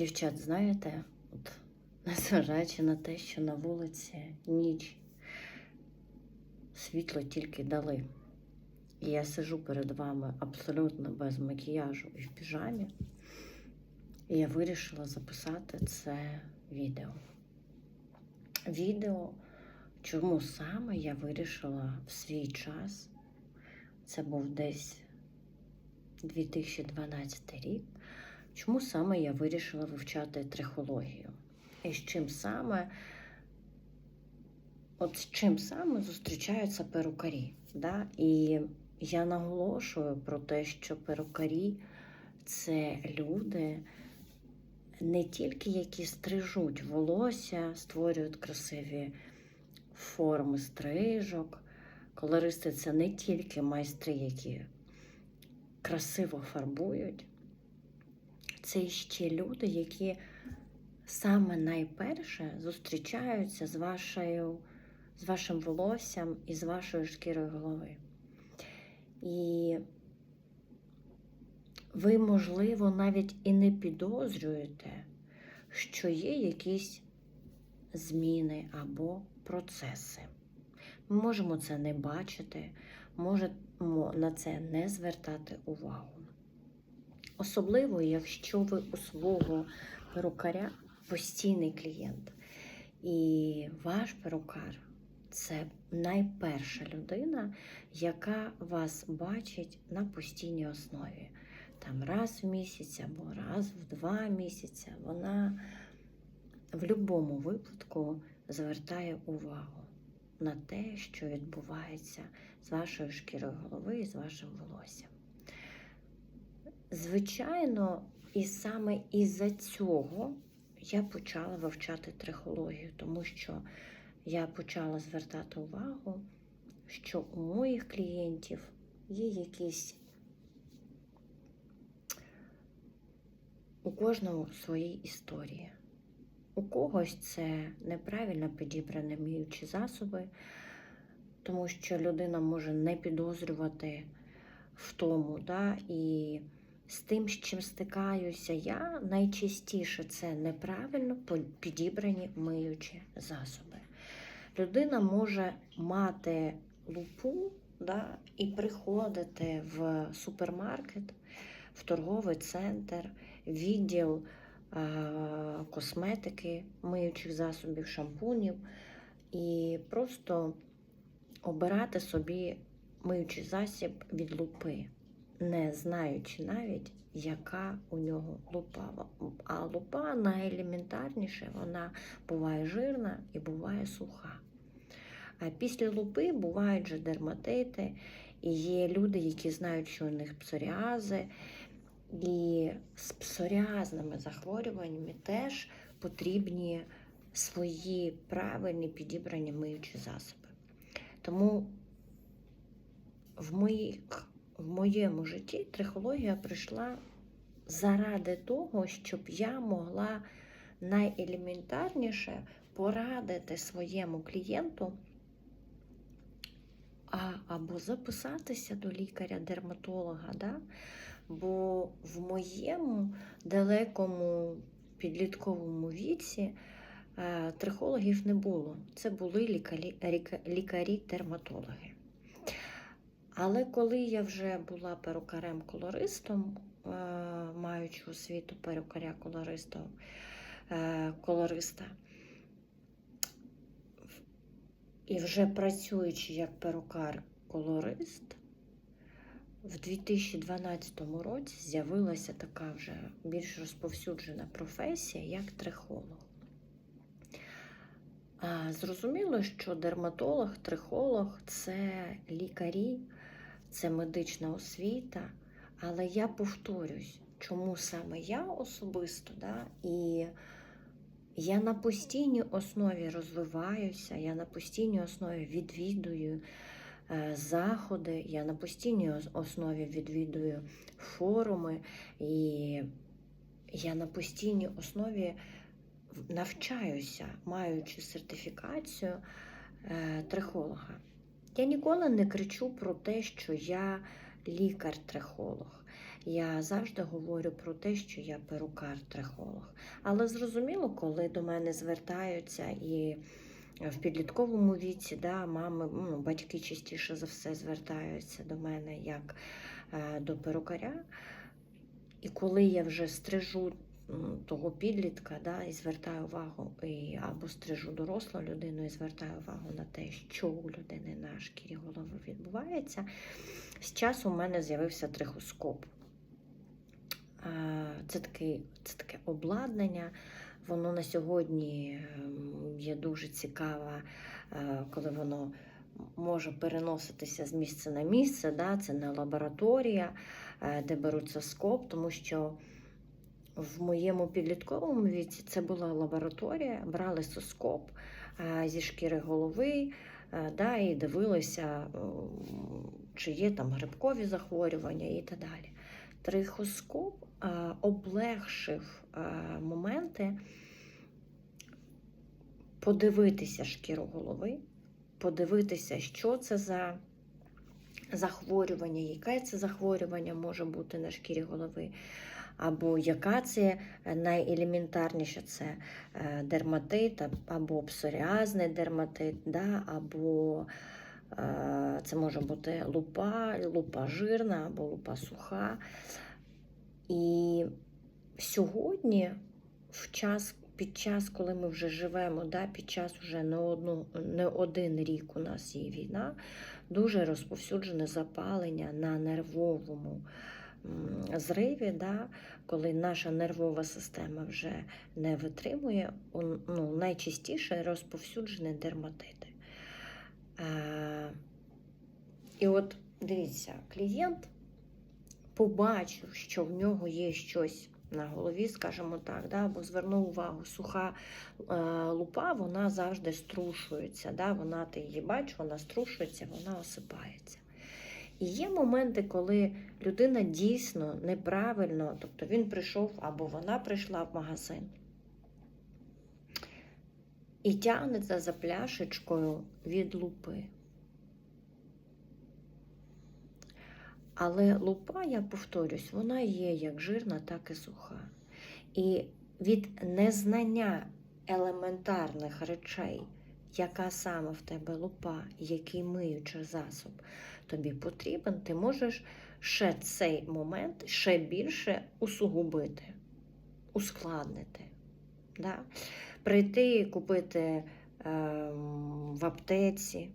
Дівчат, знаєте, от, незважаючи на те, що на вулиці ніч, світло тільки дали. І я сижу перед вами абсолютно без макіяжу і в піжамі. І я вирішила записати це відео. Відео, чому саме я вирішила в свій час, це був десь 2012 рік, чому саме я вирішила вивчати трихологію? І з чим саме, от з чим саме зустрічаються перукарі? Да? І я наголошую про те, що перукарі це люди, не тільки які стрижуть волосся, створюють красиві форми стрижок. Колористи це не тільки майстри, які красиво фарбують, це ще люди, які саме найперше зустрічаються з, вашою, з вашим волоссям і з вашою шкірою голови. І ви, можливо, навіть і не підозрюєте, що є якісь зміни або процеси. Ми можемо це не бачити, можемо на це не звертати увагу. Особливо, якщо ви у свого перукаря постійний клієнт, і ваш перукар це найперша людина, яка вас бачить на постійній основі. Там раз в місяць або раз в два місяці вона в будь-якому випадку звертає увагу на те, що відбувається з вашою шкірою голови і з вашим волоссям. Звичайно, і саме із-за цього я почала вивчати трихологію, тому що я почала звертати увагу, що у моїх клієнтів є якісь у кожного свої історії. У когось це неправильно підібрані міючі засоби, тому що людина може не підозрювати в тому. Да? І з тим, з чим стикаюся я, найчастіше це неправильно підібрані миючі засоби. Людина може мати лупу да, і приходити в супермаркет, в торговий центр, відділ е, косметики, миючих засобів, шампунів, і просто обирати собі миючий засіб від лупи, не знаючи навіть, яка у нього лупа. А лупа найелементарніше, вона буває жирна і буває суха. А після лупи бувають же дерматити, і є люди, які знають, що у них псоріази. І з псоріазними захворюваннями теж потрібні свої правильні підібрані миючі засоби. Тому в, моїх, в моєму житті трихологія прийшла заради того, щоб я могла найелементарніше порадити своєму клієнту а, або записатися до лікаря-дерматолога. Да? Бо в моєму далекому підлітковому віці е, трихологів не було. Це були лікарі-дерматологи. Але коли я вже була перукарем-колористом, е, маючи освіту перукаря-колориста, е, колориста, і вже працюючи як перукар-колорист, в 2012 році з'явилася така вже більш розповсюджена професія, як трихолог. Зрозуміло, що дерматолог, трихолог це лікарі, це медична освіта, але я повторюсь, чому саме я особисто, да, і я на постійній основі розвиваюся, я на постійній основі відвідую заходи, я на постійній основі відвідую форуми, і я на постійній основі навчаюся, маючи сертифікацію трихолога. Я ніколи не кричу про те, що я лікар-трихолог. я завжди говорю про те, що я перукар-трихолог. Але зрозуміло, коли до мене звертаються і в підлітковому віці, да, мами, ну, батьки частіше за все звертаються до мене як е, до перукаря. І коли я вже стрижу того підлітка, да, і звертаю увагу, і, або стрижу дорослу людину і звертаю увагу на те, що у людини на шкірі голови відбувається, з часу у мене з'явився трихоскоп. Це таке, це таке обладнання. Воно на сьогодні ем, є дуже цікаве, е, коли воно може переноситися з місця на місце. Да? Це не лабораторія, е, де беруться скоп, тому що в моєму підлітковому віці це була лабораторія, брали соскоп е, зі шкіри голови е, да, і дивилися, чи є там грибкові захворювання і так далі. Трихоскоп е, облегшив моменти подивитися шкіру голови, подивитися, що це за захворювання, яке це захворювання може бути на шкірі голови, або яка це найелементарніше це е, дерматит, або псоріазний дерматит, да, або е, це може бути лупа, лупа жирна або лупа суха. І сьогодні, в час, під час, коли ми вже живемо, да, під час вже не, одну, не один рік у нас є війна, дуже розповсюджене запалення на нервовому зриві, да, коли наша нервова система вже не витримує, ну, найчастіше розповсюджені дерматити. Е, і от дивіться, клієнт побачив, що в нього є щось на голові, скажімо так, да, або звернув увагу, суха е, лупа, вона завжди струшується. Да, вона ти її бачиш, вона струшується, вона осипається. І є моменти, коли людина дійсно неправильно, тобто він прийшов або вона прийшла в магазин і тягнеться за пляшечкою від лупи. Але лупа, я повторюсь, вона є як жирна, так і суха. І від незнання елементарних речей, яка саме в тебе лупа, який миючий засоб тобі потрібен, ти можеш ще цей момент ще більше усугубити, ускладнити. Да? Прийти і купити ем, в аптеці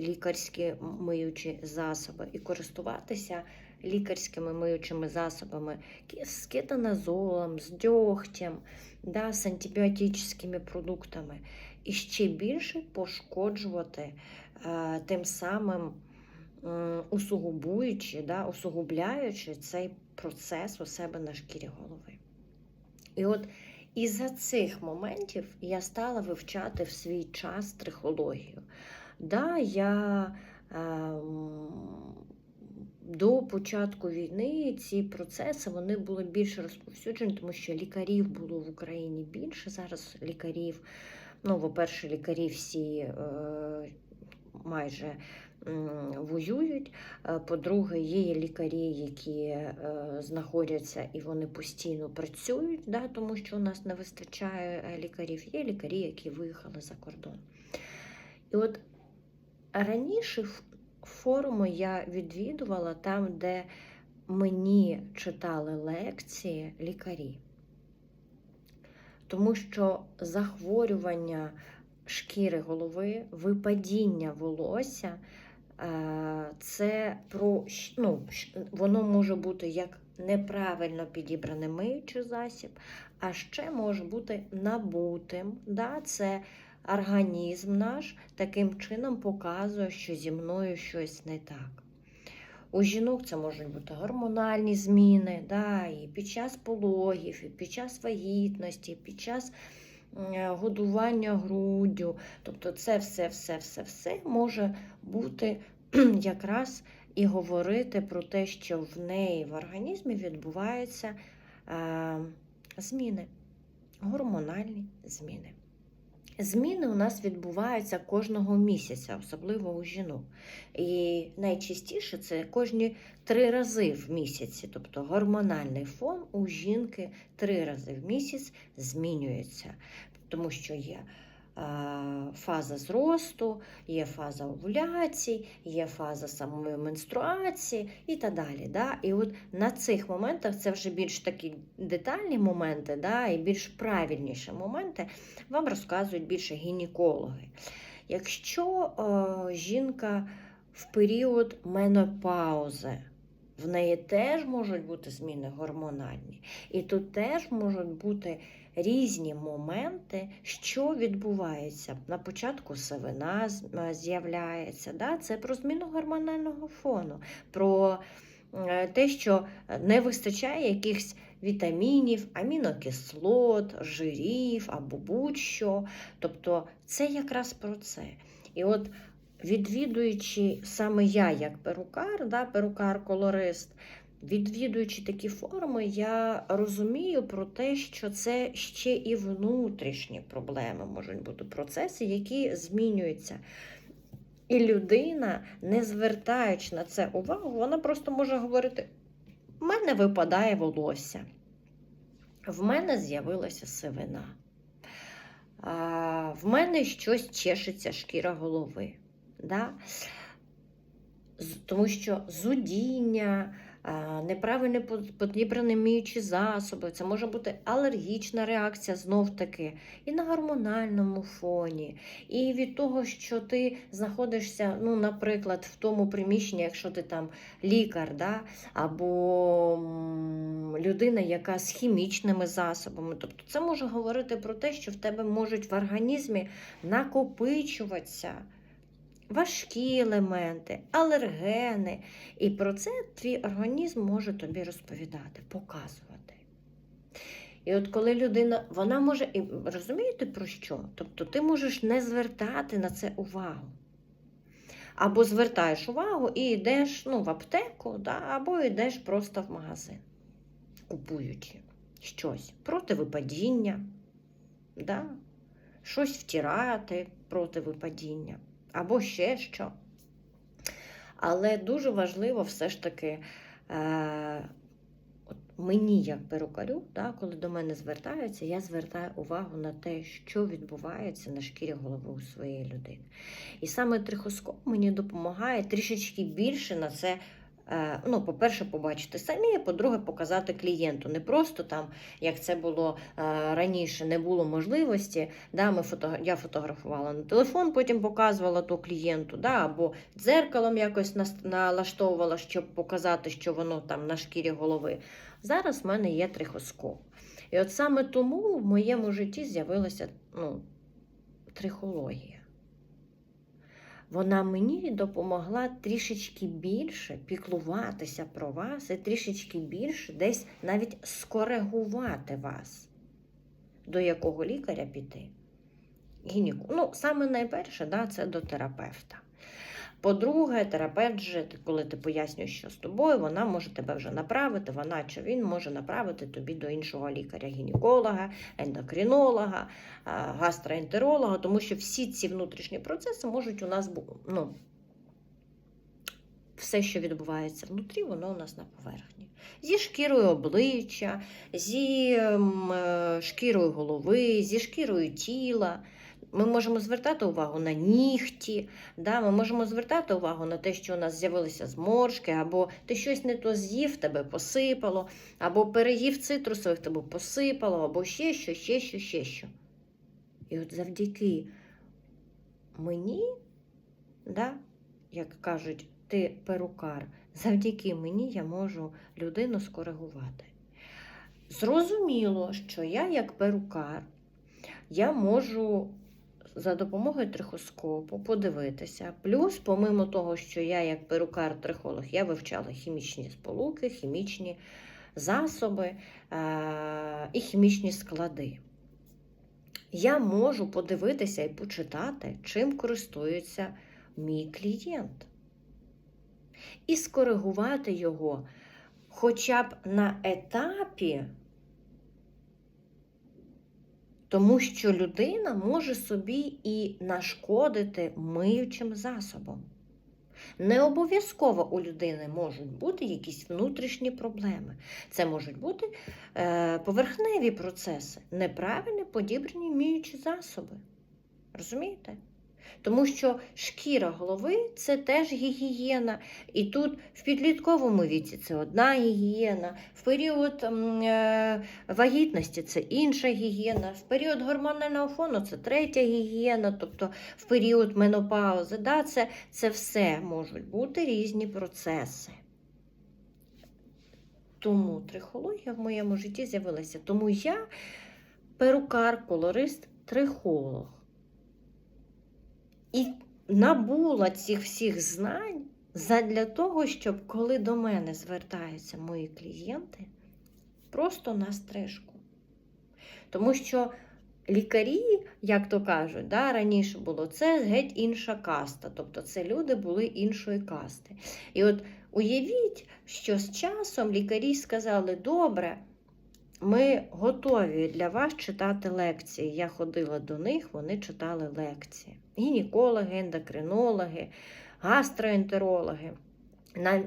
лікарські миючі засоби і користуватися лікарськими миючими засобами з кетоназолом, з дьогтем, да, з антибіотичними продуктами, і ще більше пошкоджувати е, тим самим м, усугубуючи, да, усугубляючи цей процес у себе на шкірі голови. І от із-за цих моментів я стала вивчати в свій час трихологію. Да, я ем, до початку війни ці процеси вони були більш розповсюджені, тому що лікарів було в Україні більше. Зараз лікарів, ну, по-перше, лікарі всі е, майже воюють. Е, По-друге, є лікарі, які е, знаходяться і вони постійно працюють, да, тому що у нас не вистачає е, лікарів. Є лікарі, які виїхали за кордон. І от раніше ф- форуми я відвідувала там, де мені читали лекції лікарі. Тому що захворювання шкіри голови, випадіння волосся е, це про ну, воно може бути як неправильно підібраний миючий засіб, а ще може бути набутим. Да? Це організм наш таким чином показує, що зі мною щось не так. У жінок це можуть бути гормональні зміни, да, і під час пологів, і під час вагітності, під час е, годування груддю. Тобто це все, все, все, все може бути якраз і говорити про те, що в неї в організмі відбуваються е, зміни, гормональні зміни. Зміни у нас відбуваються кожного місяця, особливо у жінок. І найчастіше це кожні три рази в місяці. Тобто гормональний фон у жінки три рази в місяць змінюється, тому що є фаза зросту, є фаза овуляції, є фаза самої менструації і так далі. Да? І от на цих моментах це вже більш такі детальні моменти, да? і більш правильніші моменти вам розказують більше гінекологи. Якщо е, жінка в період менопаузи, в неї теж можуть бути зміни гормональні, і тут теж можуть бути різні моменти, що відбувається. На початку сивина з'являється. Да? Це про зміну гормонального фону, про е, те, що не вистачає якихось вітамінів, амінокислот, жирів або будь-що. Тобто це якраз про це. І от відвідуючи саме я як перукар, да, перукар-колорист, Відвідуючи такі форми, я розумію про те, що це ще і внутрішні проблеми можуть бути процеси, які змінюються. І людина, не звертаючи на це увагу, вона просто може говорити: в мене випадає волосся, в мене з'явилася сивина, в мене щось чешеться шкіра голови. Да? Тому що зудіння неправильно підібрані міючі засоби, це може бути алергічна реакція знов-таки, і на гормональному фоні, і від того, що ти знаходишся, ну, наприклад, в тому приміщенні, якщо ти там лікар, да, або людина, яка з хімічними засобами. Тобто це може говорити про те, що в тебе можуть в організмі накопичуватися важкі елементи, алергени. І про це твій організм може тобі розповідати, показувати. І от коли людина, вона може, і розумієте про що? Тобто ти можеш не звертати на це увагу. Або звертаєш увагу і йдеш ну, в аптеку, да, або йдеш просто в магазин, купуючи щось проти випадіння, да, щось втирати проти випадіння або ще що. Але дуже важливо все ж таки е, мені, як перукарю, да, коли до мене звертаються, я звертаю увагу на те, що відбувається на шкірі голови у своєї людини. І саме трихоскоп мені допомагає трішечки більше на це ну, по-перше, побачити самі, по-друге, показати клієнту. Не просто там, як це було е, раніше, не було можливості. Да, ми фото... Я фотографувала на телефон, потім показувала то клієнту, да, або дзеркалом якось налаштовувала, щоб показати, що воно там на шкірі голови. Зараз в мене є трихоскоп. І от саме тому в моєму житті з'явилася ну, трихологія вона мені допомогла трішечки більше піклуватися про вас і трішечки більше десь навіть скоригувати вас, до якого лікаря піти. Гініку. Ну, саме найперше, да, це до терапевта. По-друге, терапевт, же, коли ти пояснюєш, що з тобою, вона може тебе вже направити, вона чи він може направити тобі до іншого лікаря, гінеколога, ендокринолога, гастроентеролога, тому що всі ці внутрішні процеси можуть у нас ну, все, що відбувається внутрі, воно у нас на поверхні. Зі шкірою обличчя, зі е, шкірою голови, зі шкірою тіла. Ми можемо звертати увагу на нігті, да? ми можемо звертати увагу на те, що у нас з'явилися зморшки, або ти щось не то з'їв, тебе посипало, або переїв цитрусових тебе посипало, або ще що, ще що, ще що. І от завдяки мені, да, як кажуть, ти перукар, завдяки мені я можу людину скоригувати. Зрозуміло, що я, як перукар, я можу за допомогою трихоскопу подивитися. Плюс, помимо того, що я, як перукар-трихолог, я вивчала хімічні сполуки, хімічні засоби е і хімічні склади. Я можу подивитися і почитати, чим користується мій клієнт. І скоригувати його хоча б на етапі Тому що людина може собі і нашкодити миючим засобом. Не обов'язково у людини можуть бути якісь внутрішні проблеми. Це можуть бути е, поверхневі процеси, неправильно подібрані міючі засоби. Розумієте? Тому що шкіра голови це теж гігієна. І тут в підлітковому віці це одна гігієна, в період е, вагітності це інша гігієна, в період гормонального фону це третя гігієна, тобто в період менопаузи. Да, це, це все можуть бути різні процеси. Тому трихологія в моєму житті з'явилася. Тому я перукар, колорист, трихолог. І набула цих всіх знань задля того, щоб коли до мене звертаються мої клієнти, просто на стрижку. Тому що лікарі, як то кажуть, да, раніше було це геть інша каста, тобто це люди були іншої касти. І от уявіть, що з часом лікарі сказали, добре. Ми готові для вас читати лекції. Я ходила до них, вони читали лекції. Гінекологи, ендокринологи, гастроентерологи,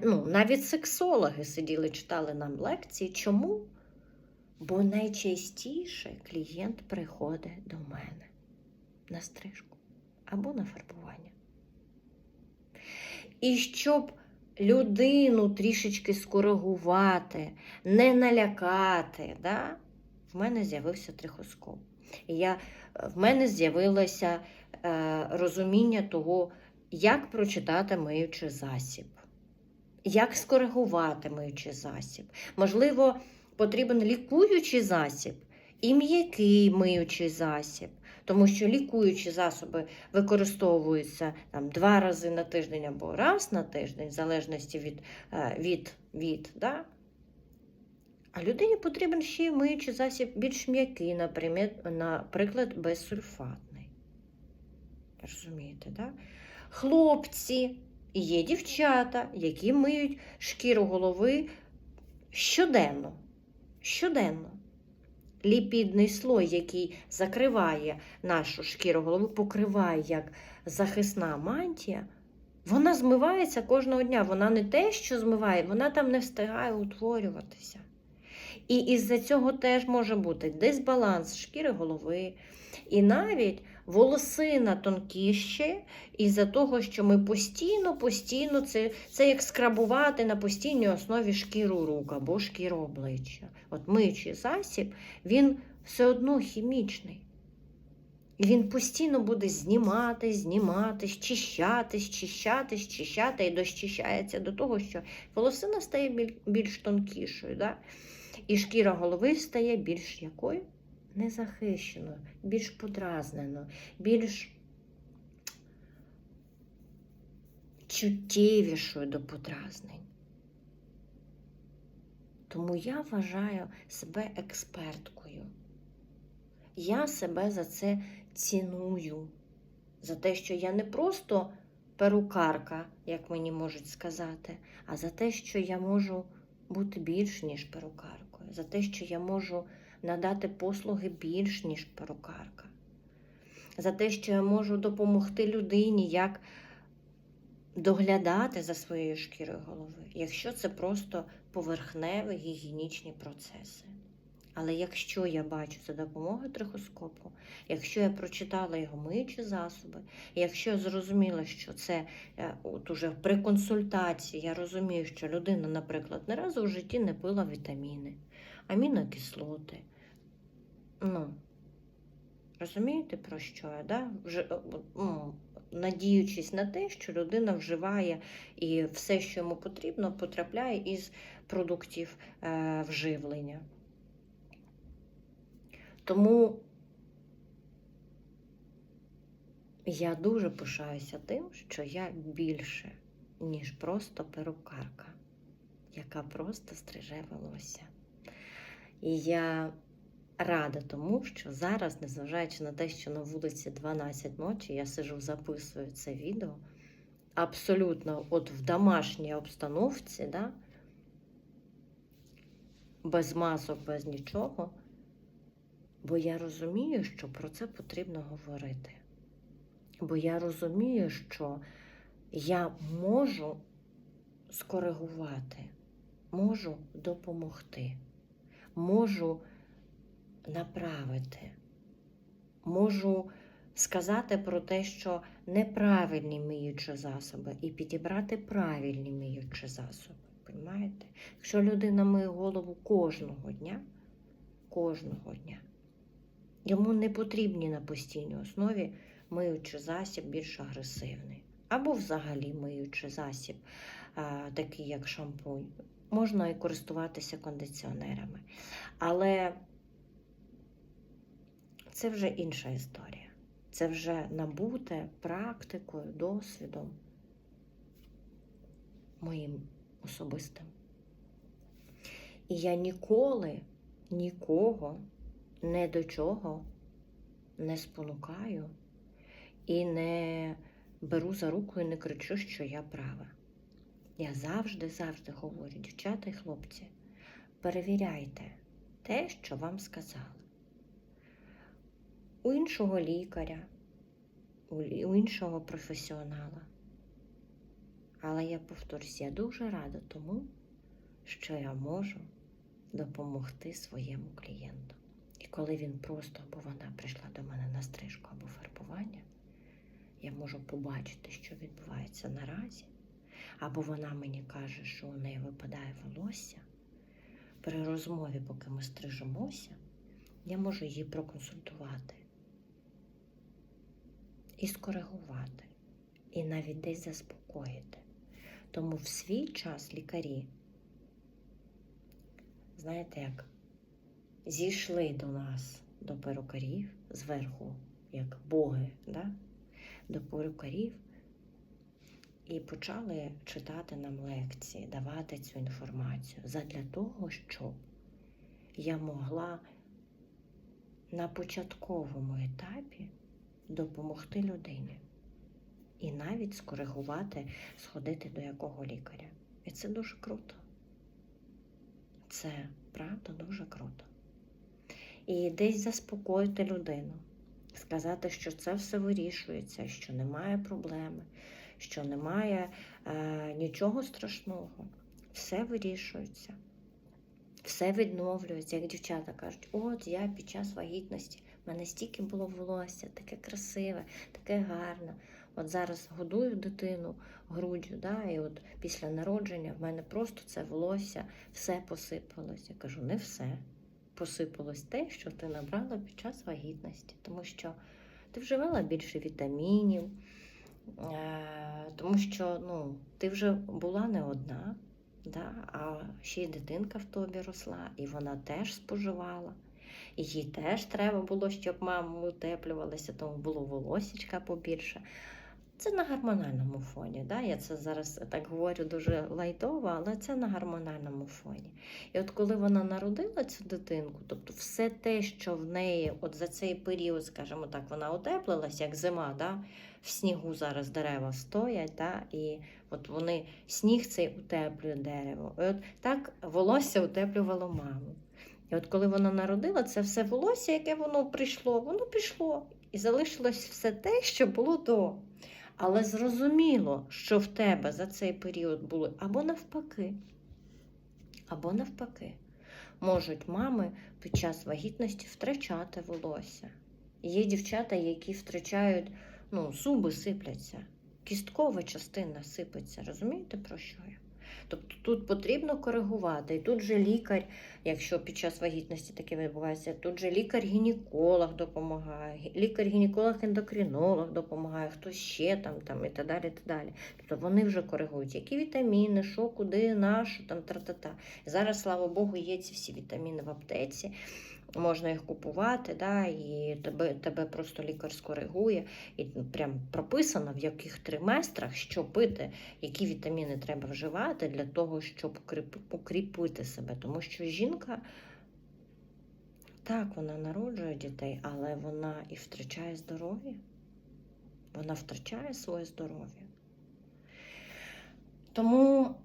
ну, навіть сексологи сиділи, читали нам лекції. Чому? Бо найчастіше клієнт приходить до мене на стрижку або на фарбування. І щоб людину трішечки скоригувати, не налякати, да? в мене з'явився трихоскоп. Я, в мене з'явилося е, розуміння того, як прочитати миючий засіб, як скоригувати миючий засіб. Можливо, потрібен лікуючий засіб і м'який миючий засіб. Тому що лікуючі засоби використовуються там, два рази на тиждень або раз на тиждень, в залежності від, е, від, від да? А людині потрібен ще й миючий засіб більш м'який, наприклад, безсульфатний. Розумієте, да? Хлопці, є дівчата, які миють шкіру голови щоденно. Щоденно. Ліпідний слой, який закриває нашу шкіру голови, покриває як захисна мантія, вона змивається кожного дня. Вона не те, що змиває, вона там не встигає утворюватися. І із-за цього теж може бути дисбаланс шкіри голови. І навіть волосина тонкіще, із-за того, що ми постійно, постійно це, це як скрабувати на постійній основі шкіру рук або шкіру обличчя. От миючий засіб, він все одно хімічний. І він постійно буде знімати, знімати, щищати, щищати, щищати і дощищається до того, що волосина стає більш тонкішою. Да? І шкіра голови стає більш якою? Незахищеною, більш подразненою, більш чуттєвішою до подразнень. Тому я вважаю себе експерткою. Я себе за це ціную, за те, що я не просто перукарка, як мені можуть сказати, а за те, що я можу бути більш ніж перукаркою, за те, що я можу надати послуги більш ніж перукарка, за те, що я можу допомогти людині, як доглядати за своєю шкірою голови, якщо це просто поверхневі гігієнічні процеси. Але якщо я бачу за допомогою трихоскопу, якщо я прочитала його миючі засоби, якщо я зрозуміла, що це е, от уже при консультації я розумію, що людина, наприклад, не разу в житті не пила вітаміни, амінокислоти. Ну, розумієте, про що я? Да? Вже, ну, надіючись на те, що людина вживає і все, що йому потрібно, потрапляє із продуктів е, вживлення. Тому я дуже пишаюся тим, що я більше, ніж просто перукарка, яка просто стриже волосся. І я рада тому, що зараз, незважаючи на те, що на вулиці 12 ночі, я сижу, записую це відео абсолютно от в домашній обстановці, да? без масок, без нічого Бо я розумію, що про це потрібно говорити. Бо я розумію, що я можу скоригувати, можу допомогти, можу направити, можу сказати про те, що неправильні миючі засоби, і підібрати правильні миючі засоби. Понимаєте? Якщо людина миє голову кожного дня, кожного дня, йому не потрібні на постійній основі миючий засіб більш агресивний. Або взагалі миючий засіб, такий як шампунь. Можна і користуватися кондиціонерами. Але це вже інша історія. Це вже набуте практикою, досвідом моїм особистим. І я ніколи нікого не до чого не спонукаю і не беру за руку і не кричу, що я права. Я завжди, завжди говорю, дівчата і хлопці, перевіряйте те, що вам сказали. У іншого лікаря, у іншого професіонала. Але я повторюсь, я дуже рада тому, що я можу допомогти своєму клієнту. І коли він просто або вона прийшла до мене на стрижку або фарбування, я можу побачити, що відбувається наразі, або вона мені каже, що у неї випадає волосся. При розмові, поки ми стрижемося, я можу її проконсультувати і скоригувати, і навіть десь заспокоїти. Тому в свій час лікарі, знаєте, як зійшли до нас, до перукарів зверху, як боги, да? до перукарів, і почали читати нам лекції, давати цю інформацію задля того, щоб я могла на початковому етапі допомогти людині і навіть скоригувати, сходити до якого лікаря. І це дуже круто. Це правда дуже круто. І десь заспокоїти людину, сказати, що це все вирішується, що немає проблеми, що немає е, нічого страшного. Все вирішується, все відновлюється. Як дівчата кажуть, от я під час вагітності, в мене стільки було волосся, таке красиве, таке гарне. От зараз годую дитину груддю, да, і от після народження в мене просто це волосся все посипалось. Я кажу, не все. Посипалось те, що ти набрала під час вагітності, тому що ти вживала більше вітамінів, тому що ну, ти вже була не одна, да, а ще й дитинка в тобі росла, і вона теж споживала. І їй теж треба було, щоб мама утеплювалася, тому було волосічка побільше. Це на гормональному фоні. Да? Я це зараз так говорю дуже лайтово, але це на гормональному фоні. І от коли вона народила цю дитинку, тобто все те, що в неї от за цей період, скажімо так, вона утеплилась, як зима, да? в снігу зараз дерева стоять, да? і от вони сніг цей утеплює дерево. І от так волосся утеплювало маму. І от коли вона народила, це все волосся, яке воно прийшло, воно пішло. І залишилось все те, що було до. Але зрозуміло, що в тебе за цей період були або навпаки, або навпаки. Можуть мами під час вагітності втрачати волосся. Є дівчата, які втрачають, ну, зуби сипляться, кісткова частина сипеться. Розумієте, про що я? Тобто тут потрібно коригувати. І тут же лікар, якщо під час вагітності таке відбувається, тут же лікар-гінеколог допомагає, лікар-гінеколог-ендокринолог допомагає, хто ще там, там і так далі. так далі. Тобто вони вже коригують, які вітаміни, що, куди, на що, там, тра-та-та. Зараз, слава Богу, є ці всі вітаміни в аптеці. Можна їх купувати, да, і тебе, тебе просто лікар скоригує, і прям прописано, в яких триместрах що пити, які вітаміни треба вживати для того, щоб укріпити себе. Тому що жінка, так, вона народжує дітей, але вона і втрачає здоров'я. Вона втрачає своє здоров'я. Тому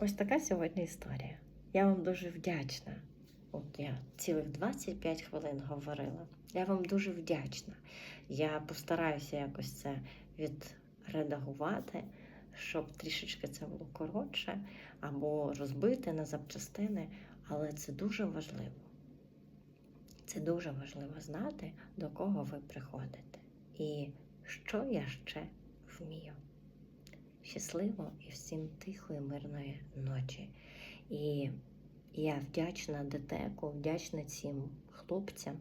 ось така сьогодні історія. Я вам дуже вдячна От я цілих 25 хвилин говорила. Я вам дуже вдячна. Я постараюся якось це відредагувати, щоб трішечки це було коротше або розбити на запчастини, але це дуже важливо. Це дуже важливо знати, до кого ви приходите і що я ще вмію. Щасливо і всім тихої, мирної ночі. І я вдячна ДТЕКу, вдячна цим хлопцям,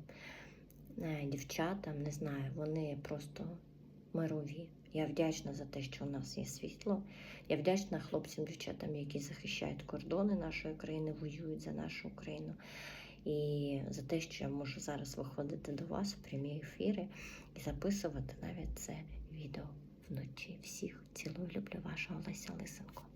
е, дівчатам, не знаю, вони просто мирові. Я вдячна за те, що у нас є світло. Я вдячна хлопцям, дівчатам, які захищають кордони нашої країни, воюють за нашу Україну. І за те, що я можу зараз виходити до вас в прямі ефіри і записувати навіть це відео вночі. Всіх цілую, люблю ваша Олеся Лисенко.